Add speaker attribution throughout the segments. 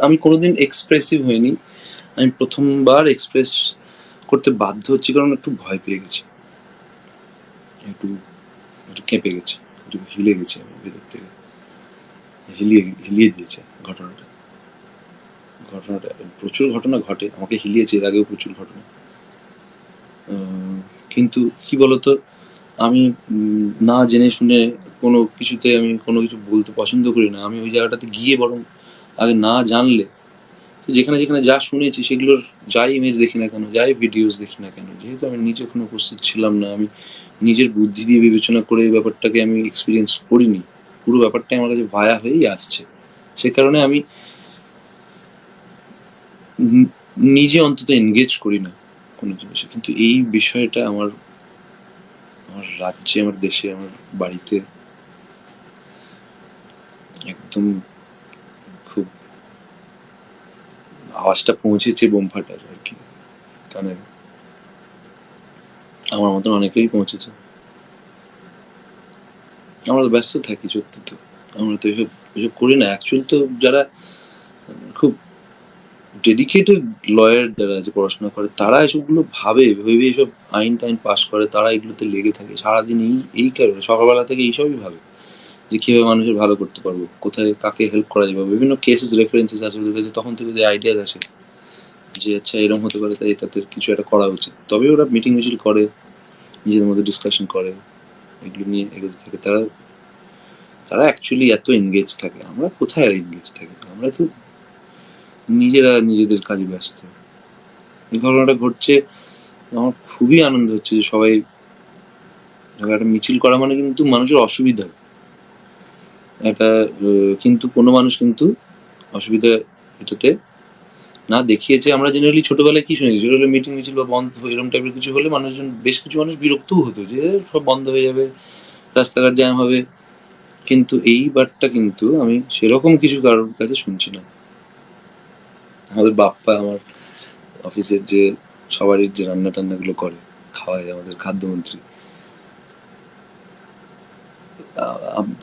Speaker 1: আমি কোনোদিন এক্সপ্রেসিভ হইনি। আমি প্রথমবার এক্সপ্রেস করতে বাধ্য হচ্ছি কারণ একটু ভয় পেয়ে গেছি। একটু একটু কেঁপে গেছি, একটু হিলে গেছি ভেতর থেকে। হিলিয়ে হিলিয়ে দিয়েছে ঘটনাটা। ঘটনাটা, প্রচুর ঘটনা ঘটে। আমাকে হিলিয়েছে, এর আগেও প্রচুর ঘটনা। কিন্তু কি বলতো, আমি না জেনে শুনে কোনো কিছুতে আমি কোনো কিছু বলতে পছন্দ করি না। আমি ওই জায়গাটাতে গিয়ে বরং আগে না জানলে যেখানে যেখানে যা শুনেছি সেগুলোর যাই ইমেজ দেখি না কেন, যাই ভিডিওস দেখি না কেন, যেহেতু আমি নিজে কোনো উপস্থিত ছিলাম না, আমি নিজের বুদ্ধি দিয়ে বিবেচনা করে এই ব্যাপারটাকে আমি এক্সপিরিয়েন্স করিনি। পুরো ব্যাপারটাই আমার কাছে ভায়া হয়েই আসছে। সে কারণে আমি নিজে অন্তত এনগেজ করি না কোনো জিনিসে। কিন্তু এই বিষয়টা আমার আমার রাজ্যে, আমার দেশে, আমার বাড়িতে একদম খুব আওয়াজটা পৌঁছেছে বোম ফাটার আর কি। কানে আমার মতন অনেকেই পৌঁছেছে। আমরা তো ব্যস্ত থাকি সত্যি তো। আমরা তো এসব এসব করি না। অ্যাকচুয়ালি তো যারা খুব ডেডিকেটেড লয়ার যারা আছে, পড়াশোনা করে, তারা এসবগুলো ভাবে, ভেবে এসব আইন টাইন পাস করে, তারা এগুলোতে লেগে থাকে। সারাদিন এই এই কারণে, সকালবেলা থেকে এইসবই ভাবে। যে কীভাবে মানুষের ভালো করতে পারব, কোথায় কাকে হেল্প করা যাবে, বিভিন্ন কেসেস রেফারেন্সেস আছে ওদের কাছে তখন থেকে যে আইডিয়াস আসে যে আচ্ছা এরকম হতে পারে, তাই এটাতে কিছু একটা করা উচিত। তবে ওরা মিটিং মিছিল করে, নিজেদের মধ্যে ডিসকাশন করে, এগুলো নিয়ে এগোতে থাকে। তারা তারা অ্যাকচুয়ালি এত এনগেজ থাকে। আমরা কোথায় আর এনগেজ থাকি? আমরা তো নিজেরা নিজেদের কাজে ব্যস্ত। এই ঘটনাটা ঘটছে, আমার খুবই আনন্দ হচ্ছে যে সবাই একটা মিছিল করা মানে কিন্তু মানুষের অসুবিধা। আহ, কিন্তু কোনো মানুষ কিন্তু অসুবিধা এটাতে না দেখিয়েছে আমরা জেনারেলি ছোটবেলায় কি শুনেছি? ছোটবেলায় মিটিং মিছিল বা বন্ধ এরকম টাইপের কিছু হলে মানুষজন বেশ কিছু মানুষ বিরক্তও হতো যে সব বন্ধ হয়ে যাবে রাস্তাঘাট জ্যাম হবে। কিন্তু এইবারটা কিন্তু আমি সেরকম কিছু কারোর কাছে শুনছি না। আমাদের বাপ্পা আমার অফিসের যে সবারই যে রান্না টান্নাগুলো করে খাওয়ায় আমাদের খাদ্যমন্ত্রী।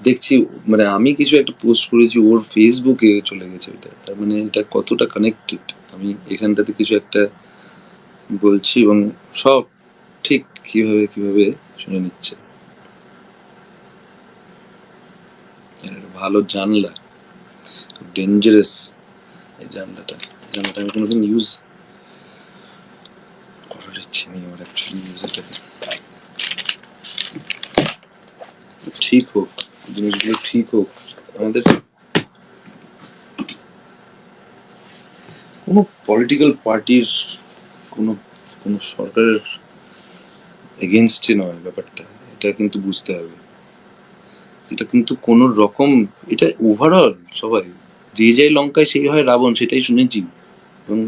Speaker 1: দেখছি মানে আমি কিছু একটা পোস্ট করেছি, ওর ফেসবুকে চলে গেছে এটা। তার মানে এটা কতটা কানেক্টেড আমি এখানটাতে কিছু একটা বলছি এবং সব ঠিক কীভাবে কীভাবে শুনে নিচ্ছে। ভালো জানলা ডেঞ্জারাস এই জানলাটা। জানলাটা আমি কোনোদিন ইউজ করার ইচ্ছে নেই আমার অ্যাকচুয়ালি ইউজ এটাকে ঠিক হোক, জিনিসগুলো ঠিক হোক, আমাদের কোনো পলিটিক্যাল পার্টির কোনো কোনো সরকারের এগেনস্টে নয় ব্যাপারটা, এটা কিন্তু বুঝতে হবে। এটা কিন্তু কোনো রকম, এটা ওভারঅল সবাই, যে যাই লঙ্কায় সেই হয় রাবণ, সেটাই শুনেছি এবং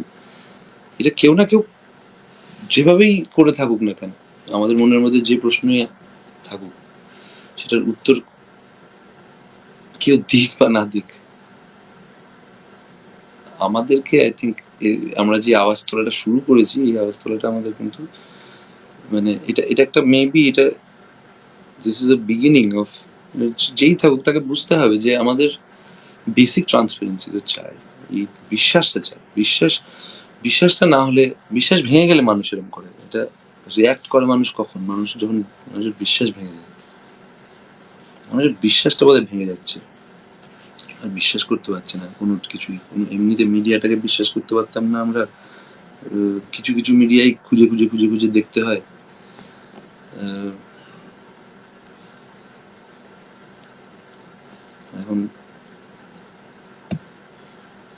Speaker 1: এটা কেউ না কেউ যেভাবেই করে থাকুক না কেন, আমাদের মনের মধ্যে যে প্রশ্নই থাকুক সেটার উত্তর কেউ দিক বা না দিক। আমাদেরকে আই থিঙ্ক আমরা যে আওয়াজ তোলাটা শুরু করেছি, এই আওয়াজ তোলাটা আমাদের কিন্তু মানে এটা এটা একটা মেবি এটা this is the beginning of যেই থাকুক তাকে বুঝতে হবে যে আমাদের বেসিক ট্রান্সপারেন্সি তো চাই, এই বিশ্বাসটা চাই। বিশ্বাস, বিশ্বাসটা না হলে, বিশ্বাস ভেঙে গেলে মানুষ এরকম করে। এটা রিয়াক্ট করে মানুষ কখন? মানুষ যখন, মানুষের বিশ্বাস ভেঙে যায়। মানুষের বিশ্বাসটা বোধহয় ভেঙে যাচ্ছে। আর বিশ্বাস করতে পারছে না, কোনো কিছুই। এমনিতে মিডিয়াটাকে বিশ্বাস করতে পারতাম না আমরা। কিছু কিছু মিডিয়াই খুঁজে খুঁজে খুঁজে খুঁজে দেখতে হয়। এখন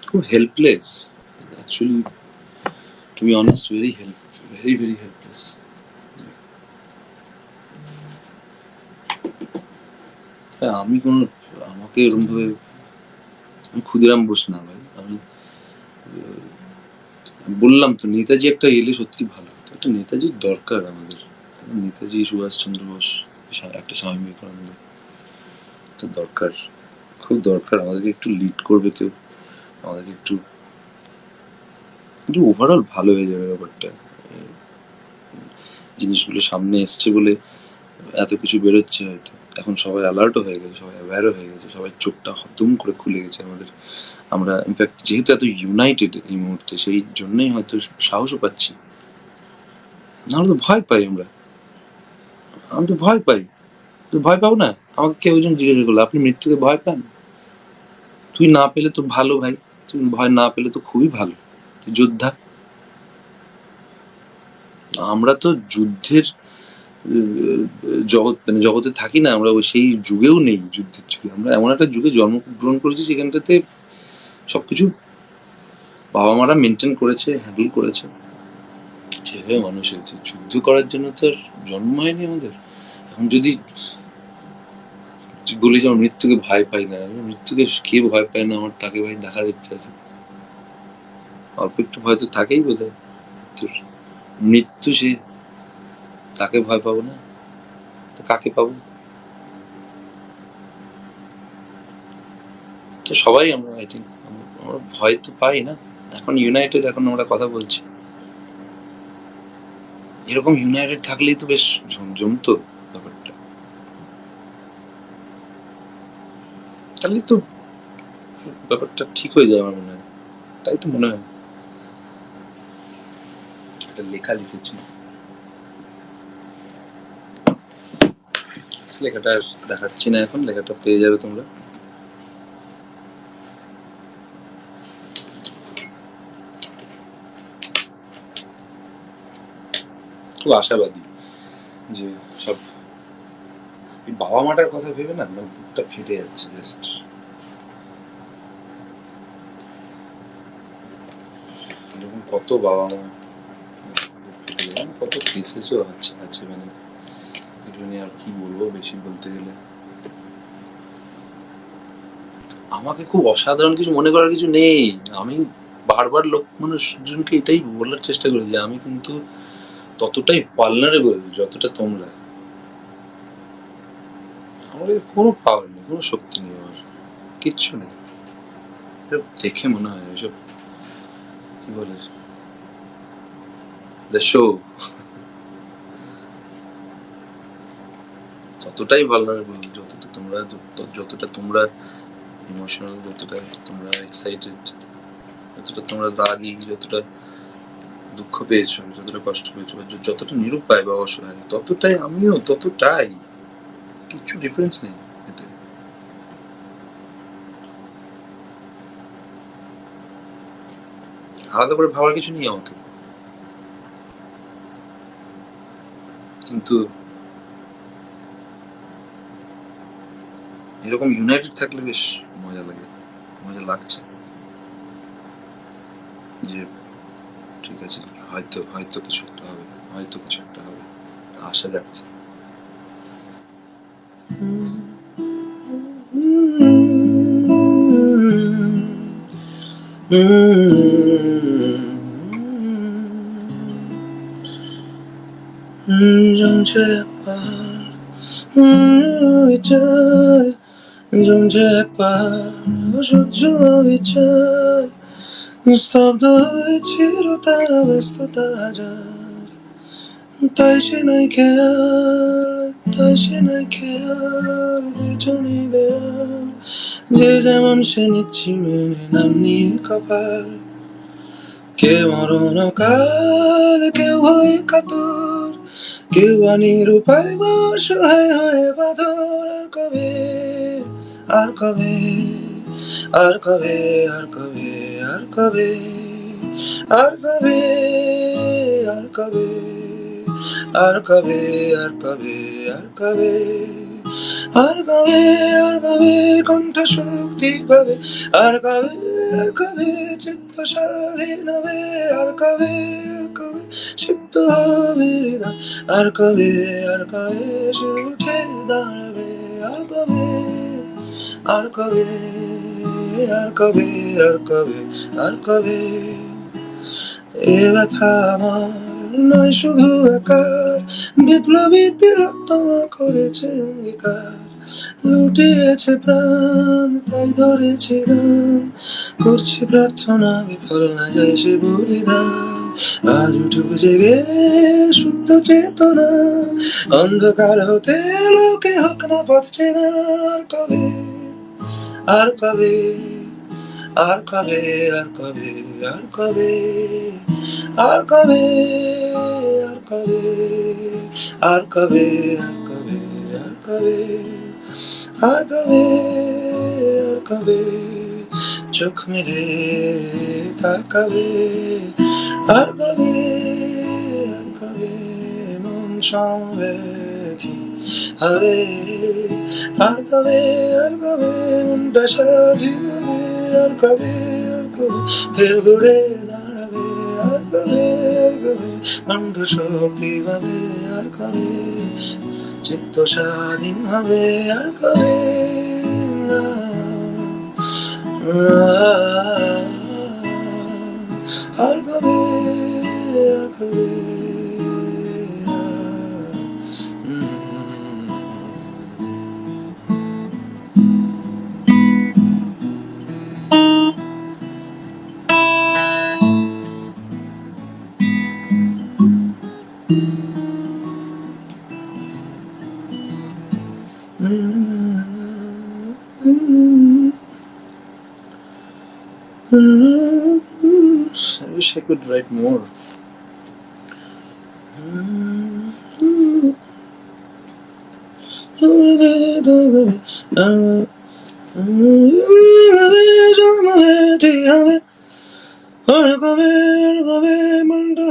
Speaker 1: খুব helpless actually to be honest very help very very helpless হ্যাঁ আমি কোনো আমাকে এরকম ভাবে আমি ক্ষুদিরাম বোস না ভাই। আমি বললাম তো, নেতাজি একটা এলে সত্যি ভালো একটা নেতাজির দরকার আমাদের। নেতাজি সুভাষচন্দ্র বোস একটা স্বামী বিবেকানন্দ একটা দরকার। খুব দরকার। আমাদেরকে একটু লিড করবে কেউ। আমাদেরকে একটু একটু ওভারঅল ভালো হয়ে যাবে ব্যাপারটা। জিনিসগুলো সামনে এসছে বলে এত কিছু বেরোচ্ছে হয়তো। এখন সবাই অ্যালার্টও হয়ে গেছে, সবাই অ্যাওয়্যারও হয়ে গেছে, সবাই চোখটা হতম করে খুলে গেছে আমাদের। আমরা ইনফ্যাক্ট যেহেতু এত ইউনাইটেড এই মুহূর্তে, সেই জন্যই হয়তো সাহসও পাচ্ছি। নাহলে তো ভয় পাই আমরা। আমি তো ভয় পাই। তুই ভয় পাবো না? আমাকে কেউ একজন জিজ্ঞাসা করল, আপনি মৃত্যুকে ভয় পান? তুই না পেলে তো ভালো ভাই। তুই ভয় না পেলে তো খুবই ভালো। তুই যোদ্ধা। আমরা তো যুদ্ধের জগৎ মানে জগতে থাকি না, আমরা সেই যুগেও নেই যুদ্ধের যুগে। আমরা এমন একটা যুগে জন্মগ্রহণ করেছি সেখানটাতে সবকিছু বাবা মারা মেনটেন করেছে হ্যান্ডেল করেছে। সেভাবে মানুষ হয়েছে যুদ্ধ করার জন্য তো আর জন্ম হয়নি আমাদের। এখন যদি বলি যে আমার মৃত্যুকে ভয় পাই না মৃত্যুকে কে ভয় পায় না, আমার তাকে ভাই দেখার ইচ্ছা আছে। অল্প একটু ভয় তো থাকেই বোধ হয় মৃত্যু সে তাকে ভয় পাবো না? তো কাকে পাবো? তো সবাই আমরা আই থিঙ্ক আমরা ভয় তো পাই না। এখন ইউনাইটেড এখন আমরা কথা বলছি। এরকম ইউনাইটেড থাকলেই তো বেশ জম- জমতো ব্যাপারটা। তাহলে তো ব্যাপারটা ঠিক হয়ে যায় আমার মনে হয়। তাই তো মনে হয়। একটা লেখা লিখেছি। লেখাটা দেখাচ্ছি না এখন লেখাটা পেয়ে যাবে তোমরা। খুব আশাবাদী যে সব বাবা মাটার কথা ভেবে না আমার বুকটা ফেটে যাচ্ছে জাস্ট কত বাবা মা কত কেসেসও আছে আছে মানে এগুলো নিয়ে আর কি বলব বেশি বলতে গেলে? আমাকে খুব অসাধারণ কিছু মনে করার কিছু নেই। আমি বারবার লোক মানুষজনকে এটাই বলার চেষ্টা করি যে আমি কিন্তু ততটাই পার্লারেবল যতটা তোমরা। আমার কোনো পাওয়ার নেই, কোনো শক্তি নেই আমার। কিচ্ছু নেই। এসব দেখে মনে হয়, এসব কি বলে? দ্য শো ততটাই ভালনারেবল যতটা তোমরা যতটা তোমরা ইমোশনাল যতটা তোমরা এক্সাইটেড যতটা তোমরা রাগী, যতটা দুঃখ পেয়েছ, যতটা কষ্ট পেয়েছ যতটা নিরুপায় বা অসহায়, ততটাই আমিও, ততটাই। কিছু ডিফারেন্স নেই এতে। আলাদা করে ভাবার কিছু নেই আমাকে। কিন্তু এরকম ইউনাইটেড থাকলে বেশ মজা লাগে, মজা লাগছে। যে ঠিক আছে, হয়তো হয়তো কিছু একটা হবে, হয়তো কিছু একটা হবে, আশা রাখছি। 정체 একবার বিচার জমছে একবার অসহ্য বিচার স্তব্ধ হয়েছিল তারা ব্যস্ততা হাজার তাই সে নাই খেয়াল তাই সে নাই খেয়াল পেছনে দেয়াল যে যেমন সে নিচ্ছি মেনে নাম নিয়ে কপাল কেউ মরণ কাল কেউ ভয় কাতর কেউ আনির উপায় বা অসহায় হয়ে বাঁধর কবে আর কবে আর কবে আর কবে আর কবে আর কবে আর কবে আর কবে আর কবে আর কবে আর কবে আর কবে কণ্ঠ শক্তি পাবে আর কবে আর কবে চিত্ত স্বাধীন হবে আর কবে আর কবে সিদ্ধ হবে আর কবে আর কবে সে উঠে দাঁড়াবে আর কবে আর কবে আর কবে আর কবে আর কবে? এ ব্যথা আমার নয়, শুধু একার। বিপ্লবীদের রক্ত করেছে অঙ্গীকার। লুটিয়েছে প্রাণ, তাই ধরেছি গান করছি প্রার্থনা, বিফল না যায় সে বলিদান। আজ উঠুক জেগে শুদ্ধ চেতনা। অন্ধকার হতে লোকে হোক না, পথ আর কবে? আর কবে আর কবে আর কবে আর কবে আর কবে আর কবে আর কবে আর কবে আর কবে আর কবে চোখ মেরে তাকাবে আর কবে আর কবে মন সমবেতি হবে আর কবে আর কবে, মনটা হবে আর কবে আর কবে, ফের ঘুরে দাঁড়াবে, আর কবে আর কবে কণ্ঠ শক্তি পাবে, আর কবে, চিত্ত স্বাধীন হবে, আর কবে না, আর কবে আর কবে। Write more. আর কবে আর কবে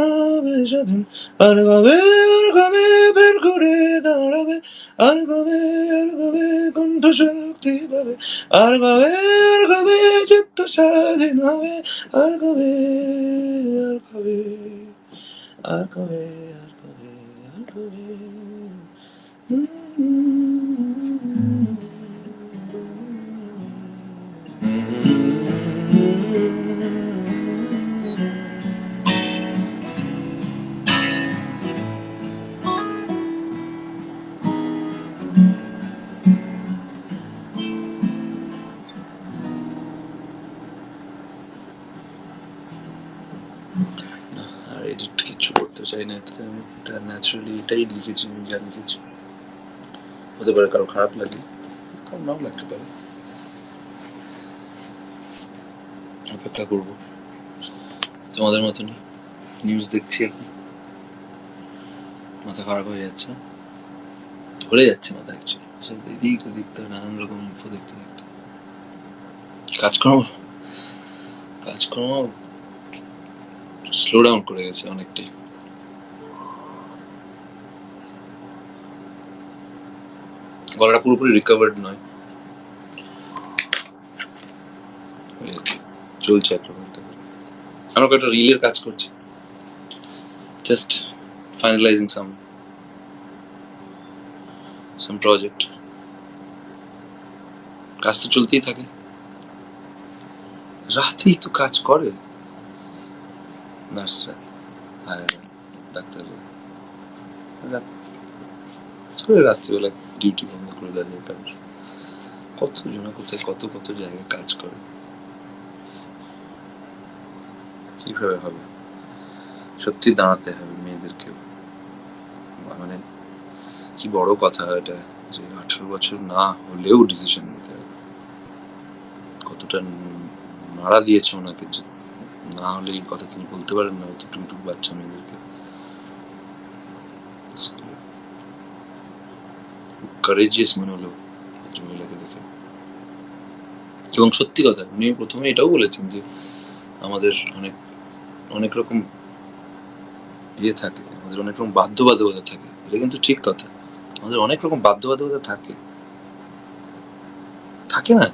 Speaker 1: হবে স্বাধীন আর কবে আর কবে বের করে দাঁড়াবে আর কবে আর কবে কণ্ঠ পাবে। আর কবে আর কবে চিত্ত স্বাধীন হবে আর কবে আর কবে আর কবে আর কবে আর কবে। আর এডিট কিছু করতে চাই না এটাতে আমি এটা ন্যাচারালি এটাই লিখেছি, আমি যা লিখেছি। হতে পারে কারও খারাপ লাগে, কারও নাও লাগতে পারে। অপেক্ষা করব। তোমাদের মতনই নিউজ দেখছি এখন। মাথা খারাপ হয়ে যাচ্ছে। ধরে যাচ্ছে মাথা অ্যাকচুয়ালি এদিক ওদিক তো নানান রকম ইনফো দেখতে দেখতে। কাজকর্ম? কাজকর্ম স্লো ডাউন করে গেছে অনেকটাই। গলাটা পুরোপুরি রিকভার্ড নয়। চলছে আমরা কয়েকটা রিলের কাজ করছি। Just finalising some some project কাজ তো চলতেই থাকে। রাতেই তো কাজ করে। নার্সরা ভাইয়েরা ডাক্তাররা রাত- করে রাত্রিবেলা ডিউটি বন্ধ করে দাঁড়িয়ে কারোর কত জনা কোথায় কত কত জায়গায় কাজ করে কীভাবে হবে সত্যি দাঁড়াতে হবে মেয়েদেরকেও মানে কি বড় কথা এটা যে আঠারো বছর না হলেও ডিসিশন নিতে হবে কতটা নাড়া দিয়েছে ওনাকে যে না হলে এই কথা তিনি বলতে পারেন না অত টুকটুক বাচ্চা মেয়েদেরকে। কারেজিয়াস মনে হলো মহিলাকে দেখে। এবং সত্যি কথা, উনি প্রথমে এটাও বলেছেন যে আমাদের অনেক অনেক রকম ইয়ে থাকে, আমাদের অনেক রকম বাধ্যবাধকতা থাকে। এটা কিন্তু ঠিক কথা। আমাদের অনেক রকম বাধ্যবাধকতা থাকে। থাকে না?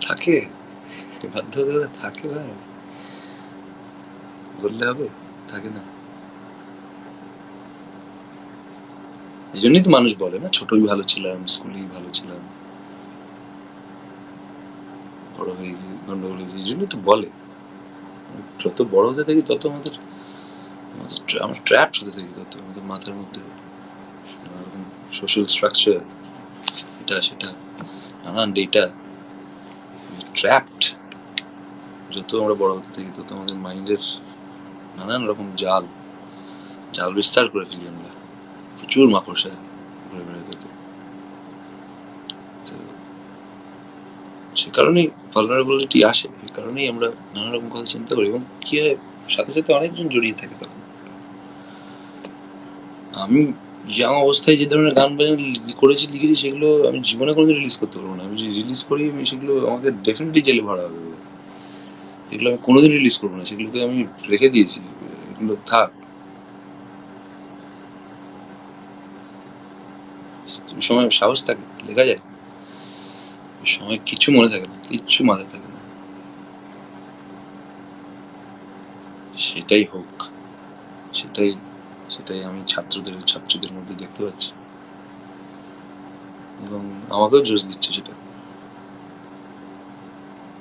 Speaker 1: থাকে। বাধ্যবাধকতা থাকে ভাই। বললে হবে, থাকে না। এই জন্যই তো মানুষ বলে না, ছোটই ভালো ছিলাম, স্কুলেই ভালো ছিলাম। বড় হয়ে গিয়ে গন্ডগোল হয়েছে এই জন্যই তো বলে। যত বড় হতে থাকি, তত আমাদের আমাদের হতে থাকি, তত আমাদের মাথার মধ্যে সোশ্যাল স্ট্রাকচার এটা, সেটা, নানান ডেটা ট্র্যাপড যত আমরা বড় হতে থাকি, তত আমাদের মাইন্ডের নানান রকম জাল জাল বিস্তার করে ফেলি আমরা। প্রচুর মাকড়সা ঘুরে বেড়াতে সে কারণেই ভালনারেবিলিটি আসে এই কারণেই আমরা নানা রকম কথা চিন্তা করি। এবং কি হয়, সাথে সাথে অনেকজন জড়িয়ে থাকে তখন। আমি ইয়াং অবস্থায় যে ধরনের গান বাজান করেছি, লিখেছি, সেগুলো আমি জীবনে কোনোদিন রিলিজ করতে পারব না। আমি যদি রিলিজ করি, আমি সেগুলো আমাকে ডেফিনেটলি জেলে ভরা হবে। এগুলো আমি কোনোদিন রিলিজ করব না, সেগুলোকে আমি রেখে দিয়েছি, এগুলো থাক। সময়, সাহস থাকে, লেখা যায়। সময় কিছু মনে থাকে না, কিচ্ছু মাথায় থাকে না। সেটাই হোক, সেটাই সেটাই আমি ছাত্রদের, ছাত্রীদের মধ্যে দেখতে পাচ্ছি। এবং আমাকেও জোশ দিচ্ছে সেটা।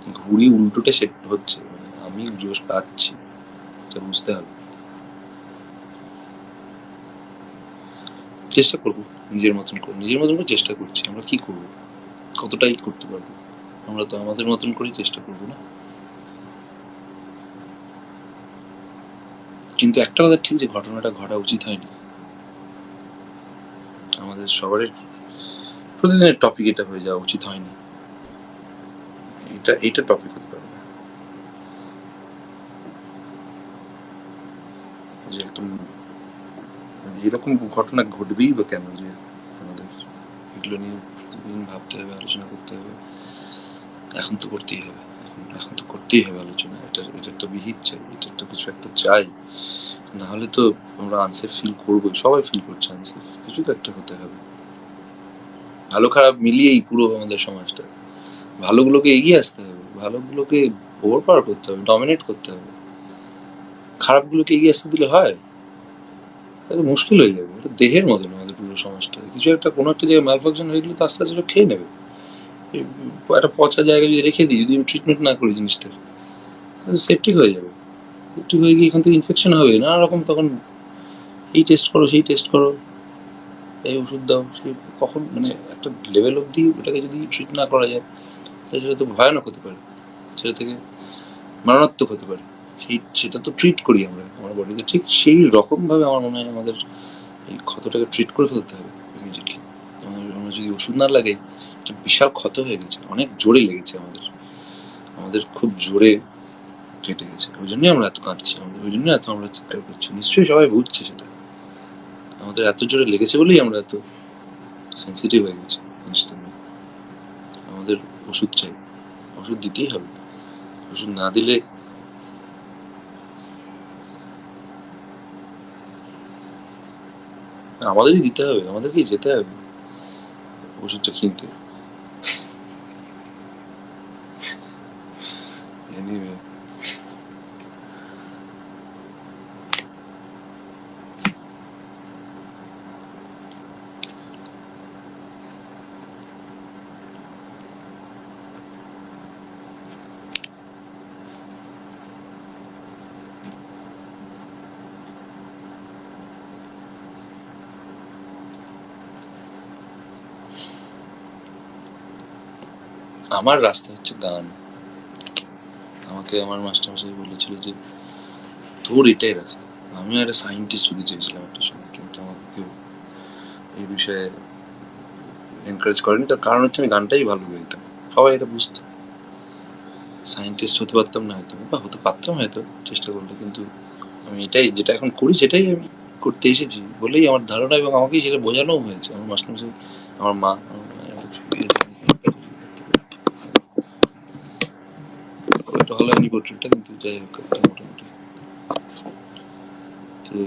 Speaker 1: ঘুড়ি উল্টোটা সেট হচ্ছে মানে আমি জোশ পাচ্ছি বুঝতে হবে। চেষ্টা করব নিজের মতন করে, নিজের মতন করে চেষ্টা করছি, আমরা কি করব? কতটাই করতে পারব? আমরা তো আমাদের মতন করেই চেষ্টা করব না? কিন্তু একটা কথা ঠিক যে ঘটনাটা ঘটা উচিত হয়নি। আমাদের সবারই প্রতিদিনের টপিক এটা হয়ে যাওয়া উচিত হয়নি। এটা এইটা টপিক হতে পারে। যে একদম এরকম ঘটনা ঘটবেই বা কেন যে আমাদের এগুলো নিয়ে প্রতিদিন ভাবতে হবে, আলোচনা করতে হবে। এখন তো করতেই হবে। এখন এখন তো করতেই হবে আলোচনা। এটা এটা তো বিহিত চাই এটা তো কিছু একটা চাই। না হলে তো আমরা আনসেফ ফিল করবোই। সবাই ফিল করছে আনসেফ কিছু তো একটা হতে হবে। ভালো খারাপ মিলিয়েই পুরো আমাদের সমাজটা। ভালোগুলোকে এগিয়ে আসতে হবে, ভালোগুলোকে ওভার পাওয়ার করতে হবে ডমিনেট করতে হবে। খারাপগুলোকে এগিয়ে আসতে দিলে হয়। তাহলে মুশকিল হয়ে যাবে, এটা দেহের মতন আমাদের পুরো সমাজটা কিছু একটা, কোনো একটা জায়গায় ম্যালফাংশন হয়ে গেলে তো আস্তে আস্তে ওটা খেয়ে নেবে। একটা পচা জায়গায় যদি রেখে দিই, যদি আমি ট্রিটমেন্ট না করি জিনিসটার সেফটি হয়ে যাবে। সেফটি হয়ে গিয়ে এখান থেকে ইনফেকশন হবে, নানা রকম তখন এই টেস্ট করো, সেই টেস্ট করো, এই ওষুধ দাও, সেই কখন মানে একটা লেভেল অবধি ওটাকে যদি ট্রিট না করা যায় তাহলে সেটা তো ভয়ানক হতে পারে। সেটা থেকে মারণাত্মক হতে পারে। সেই, সেটা তো ট্রিট করি আমরা, আমার বডিতে ঠিক সেই রকমভাবে আমার মনে হয় আমাদের এই ক্ষতটাকে ট্রিট করে ফেলতে হবে ইমিডিয়েটলি আমরা যদি ওষুধ না লাগে একটা বিশাল ক্ষত হয়ে গেছে, অনেক জোরে লেগেছে আমাদের। আমাদের খুব জোরে কেটে গেছে। ওই জন্যই আমরা এত কাঁদছি, আমাদের ওই জন্যই এত আমরা চিৎকার করছি। নিশ্চয়ই সবাই বুঝছে সেটা। আমাদের এত জোরে লেগেছে বলেই আমরা এত সেন্সিটিভ হয়ে গেছি, জিনিসটা। ওষুধ চাই ওষুধ দিতেই হবে ওষুধ না দিলে আমাদেরই দিতে হবে, আমাদেরকেই যেতে হবে ওষুধটা কিনতে Anyway. আমার রাস্তা হচ্ছে গান। আমাকে আমার মাস্টারমশাই বলেছিল যে, তোর এটাই রাস্তা। আমিও একটা সায়েন্টিস্ট হতে চেয়েছিলাম একটা সময়, কিন্তু আমাকে কেউ এই বিষয়ে এনকারেজ করেনি। তার কারণ হচ্ছে আমি গানটাই ভালো গাইতাম। সবাই এটা বুঝতো। সায়েন্টিস্ট হতে পারতাম না হয়তো, বা হতে পারতাম হয়তো, চেষ্টা করলে কিন্তু আমি এটাই যেটা এখন করি, সেটাই আমি করতে এসেছি বলেই আমার ধারণা এবং আমাকেই সেটা বোঝানোও হয়েছে। আমার মাস্টারমশাই, আমার মা আমার মায়ের আমার ছবি আছে। কিন্তু যাই হোক মোটামুটি। তো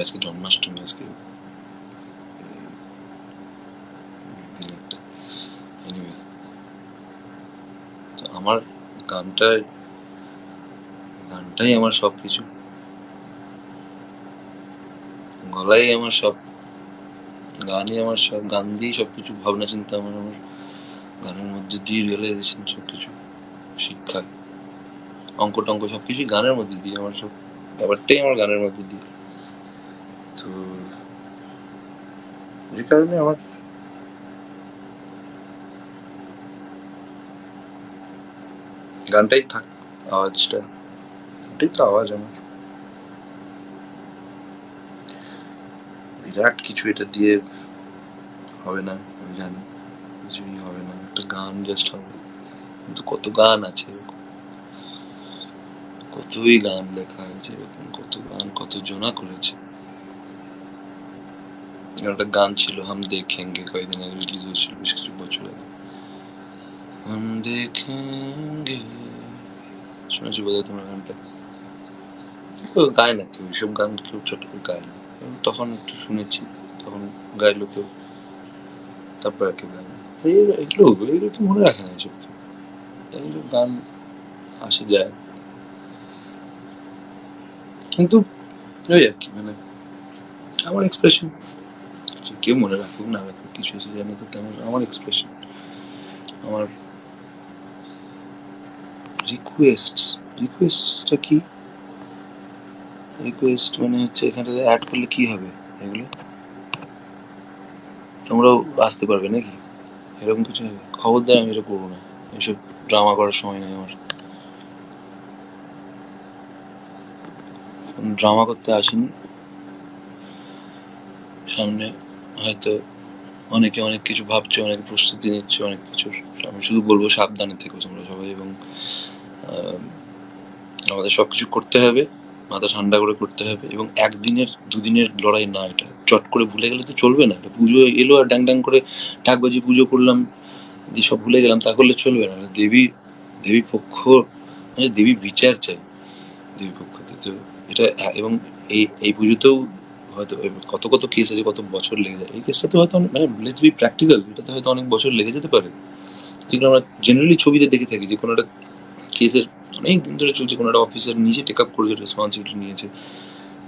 Speaker 1: আজকে জন্মাষ্টমী, আজকে আমার গানটাই গানটাই আমার সব কিছু গলাই আমার সব, গানই আমার সব, গান দিয়েই সব কিছু ভাবনা চিন্তা আমার আমার। গানের মধ্যে দিয়ে রিয়েলাইজেশন সব কিছু শিক্ষা, অঙ্ক টঙ্ক সব কিছুই গানের মধ্যে দিয়ে, আমার সব ব্যাপারটাই আমার গানের মধ্যে দিয়ে। তো যে কারণে আমার গানটাই থাক, আওয়াজটা, এটাই তো আওয়াজ আমার। বিরাট কিছু এটা দিয়ে হবে না, আমি জানি, কিছুই হবে একটা গান জাস্ট হবে। কিন্তু কত গান আছে কতই গান লেখা হয়েছে এরকম, কত গান, কত জনা করেছে। একটা গান ছিল, হাম দেখেঙ্গে, কয়েকদিন আগে রিলিজ হয়েছিল, বেশ কিছু বছর আগে। হাম দেখেঙ্গে। শুনেছি বোধহয় তোমার গানটা। কেউ গায় না কেউ গান কেউ ছোট কেউ গায় না। তখন একটু শুনেছি, তখন গাইলো কেউ তারপর আর কেউ গায় না। এগুলো এগুলো কি মনে রাখে না এইসব কেউ। এইগুলো গান আসে যায়। কিন্তু ওই আর কি মানে আমার এক্সপ্রেশন কেউ মনে রাখুক না রাখুক, কিছু এসে জানে তো তেমন আমার এক্সপ্রেশন আমার রিকোয়েস্ট রিকোয়েস্টটা কি? রিকোয়েস্ট মানে হচ্ছে এখানটাতে অ্যাড করলে কি হবে এগুলো? তোমরাও আসতে পারবে নাকি? এরকম কিছু খবরদার আমি এটা করব না। এসব ড্রামা করার সময় নেই আমার। ড্রামা করতে আসিনি। সামনে হয়তো অনেকে অনেক কিছু ভাবছে, অনেক প্রস্তুতি নিচ্ছে, অনেক কিছুর আমি শুধু বলব সাবধানে থেকো তোমরা সবাই এবং আমাদের সব কিছু করতে হবে, মাথা ঠান্ডা করে করতে হবে এবং একদিনের, দুদিনের লড়াই না এটা। চট করে ভুলে গেলে তো চলবে না। পুজো এলো আর ড্যাং ড্যাং করে ঢাক বাজি পুজো করলাম দিয়ে সব ভুলে গেলাম তা করলে চলবে না। দেবী দেবী পক্ষ মানে দেবী বিচার চাই, দেবী পক্ষ তো এটা এবং এই এই পুজোতেও হয়তো কত কত কেস আছে, কত বছর লেগে যায়। এই কেসটাতে হয়তো মানে লেটস বি প্র্যাকটিক্যাল এটাতে হয়তো অনেক বছর লেগে যেতে পারে। যেগুলো আমরা জেনারেলি ছবিতে দেখে থাকি যে কোনো একটা কেসের অনেক দিন ধরে চলছে, কোনো একটা অফিসার নিজে টেক আপ করেছে রেসপন্সিবিলিটি নিয়েছে।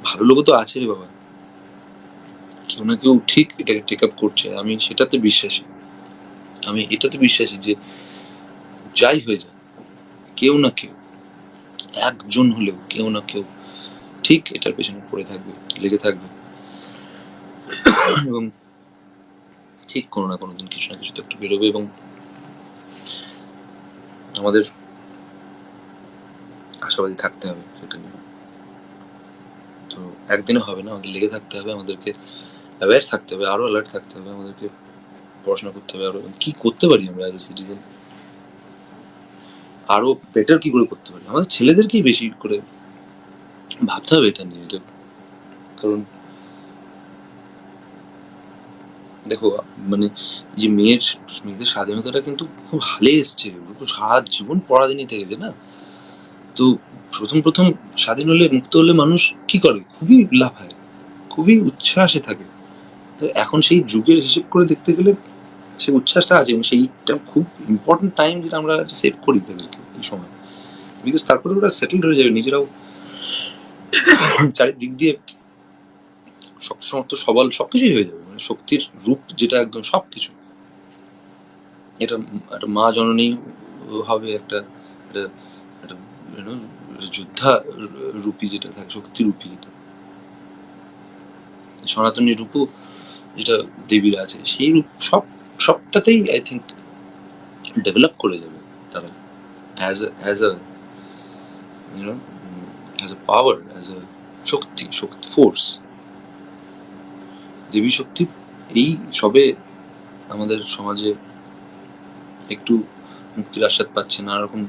Speaker 1: ভালো লোকও তো আছে রে বাবা। কেউ ঠিক এটাকে টেক আপ করছে। আমি সেটাতে বিশ্বাসী। আমি এটাতে বিশ্বাসী যে যাই হয়ে যায় কেউ না কেউ, একজন হলেও কেউ না কেউ ঠিক এটার পেছনে পড়ে থাকবে, লেগে থাকবে। এবং ঠিক কোনো না কোনো দিন কিছু না কিছু তো একটু বেরোবে এবং আমাদের আশাবাদী থাকতে হবে সেটা নিয়ে। তো একদিনে হবে না, আমাদের লেগে থাকতে হবে, আমাদেরকে অ্যাওয়্যার থাকতে হবে, আরও অ্যালার্ট থাকতে হবে, আমাদেরকে পড়াশোনা করতে হবে, আরও কি করতে পারি আমরা অ্যাজ এ সিটিজেন আরও বেটার কি করে করতে পারি? আমাদের ছেলেদেরকেই বেশি করে ভাবতে হবে এটা নিয়ে, এটা কারণ দেখো মানে যে মেয়ের, মেয়েদের স্বাধীনতাটা কিন্তু খুব হালে এসছে সারা জীবন পরাধীনই থেকেছে না। তো প্রথম প্রথম স্বাধীন হলে, মুক্ত হলে মানুষ কি করে? খুবই লাফায়, খুবই উচ্ছ্বাসে থাকে। তো এখন সেই যুগের হিসেব করে দেখতে গেলে সেই উচ্ছ্বাসটা আছে এবং সেইটা খুব ইম্পর্টেন্ট টাইম যেটা আমরা সেভ করি তাদেরকে এই সময়। বিকজ তারপরে ওরা সেটেলড হয়ে যাবে, নিজেরাও চারিদিক দিয়ে শক্ত সমর্থ সবল সবকিছুই হয়ে যাবে মানে শক্তির রূপ যেটা একদম সবকিছু। এটা একটা মা জননী হবে একটা যোদ্ধা রূপী যেটা থাকে শক্তি রূপী যেটা। সনাতনী রূপও যেটা দেবীর আছে, সেই রূপ সব, সবটাতেই আই থিঙ্ক ডেভেলপ করে যাবে তারা as as a you know as a power as a Shakti Shakti force দেবী শক্তি এই সবে আমাদের সমাজে একটু মুক্তির আস্বাদ পাচ্ছে নানা রকম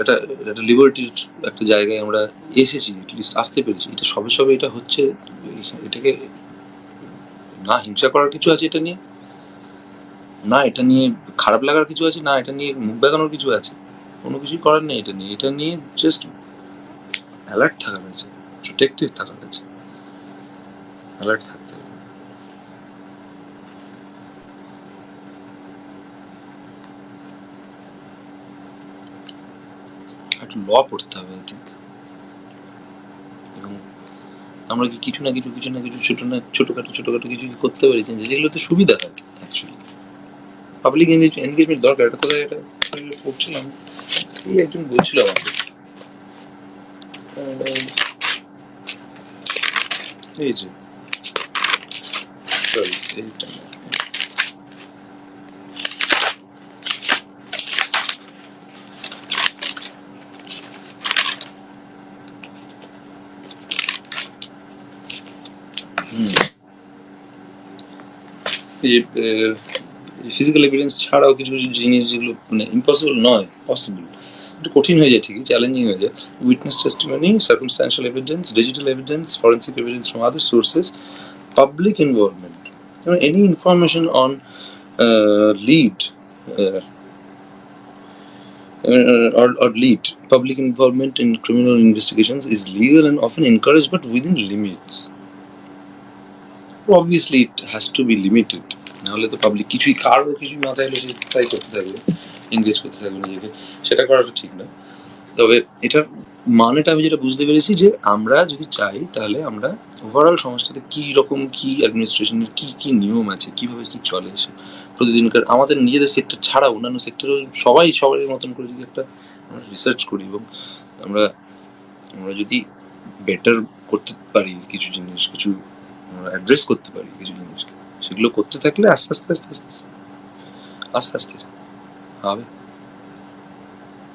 Speaker 1: একটা একটা লিবার্টির একটা জায়গায় আমরা এসেছি লিস্ট আসতে পেরেছি। এটা সবে সবে এটা হচ্ছে, এটাকে না, হিংসা করার কিছু আছে এটা নিয়ে? না, এটা নিয়ে খারাপ লাগার কিছু আছে? না, এটা নিয়ে মুখ বেগানোর কিছু আছে? কোনো কিছুই করার নেই এটা নিয়ে। এটা নিয়ে জাস্ট অ্যালার্ট থাকা হয়েছে। প্রোটেক্টিভ থাকা হয়েছে। অ্যালার্ট থাকতে হবে। একটু ল পড়তে হবে আই থিঙ্ক এবং আমরা কি কিছু না কিছু কিছু না কিছু, ছোট না, ছোটখাটো ছোটখাটো কিছু করতে পারি? চেঞ্জ যেগুলোতে সুবিধা হয় অ্যাকচুয়ালি পাবলিক এনগেজমেন্ট দরকার, এটা কোথায়, এটা পড়ছিলাম। এই একজন বলছিল আমাকে। এই যে। সরি এইটা। যে, ফিজিক্যাল এভিডেন্স ছাড়াও কিছু কিছু জিনিস যেগুলো মানে ইম্পসিবল নয় পসিবল একটু কঠিন হয়ে যায় ঠিকই চ্যালেঞ্জিং হয়ে যায়। Witness testimony circumstantial evidence digital evidence forensic evidence from other sources public involvement any information on lead uh, or, or lead public involvement in criminal investigations is legal and often encouraged but within limits obviously it has to be limited. নাহলে তো public কিছুই কারও কিছুই মাথায় এলে সে তাই করতে থাকবে এনগেজ করতে থাকবে নিজেকে। সেটা করাটা ঠিক না। তবে এটার মানেটা আমি যেটা বুঝতে পেরেছি যে আমরা যদি চাই তাহলে আমরা ওভারঅল সমাজটাতে কি রকম, কি অ্যাডমিনিস্ট্রেশনের কি কি নিয়ম আছে, কীভাবে কি চলে সে প্রতিদিনকার আমাদের নিজেদের সেক্টর ছাড়া অন্যান্য সেক্টরও সবাই সবার মতন করে যদি একটা আমরা রিসার্চ করি এবং আমরা আমরা যদি বেটার করতে পারি কিছু জিনিস, কিছু অ্যাড্রেস করতে পারি কিছু জিনিসকে। সেগুলো করতে থাকলে আস্তে আস্তে আস্তে আস্তে আস্তে আস্তে আস্তে। হবে।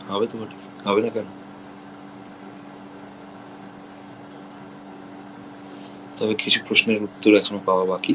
Speaker 1: হবে তো বটে। হবে না কেন? তবে কিছু প্রশ্নের উত্তর এখনও পাওয়া বাকি।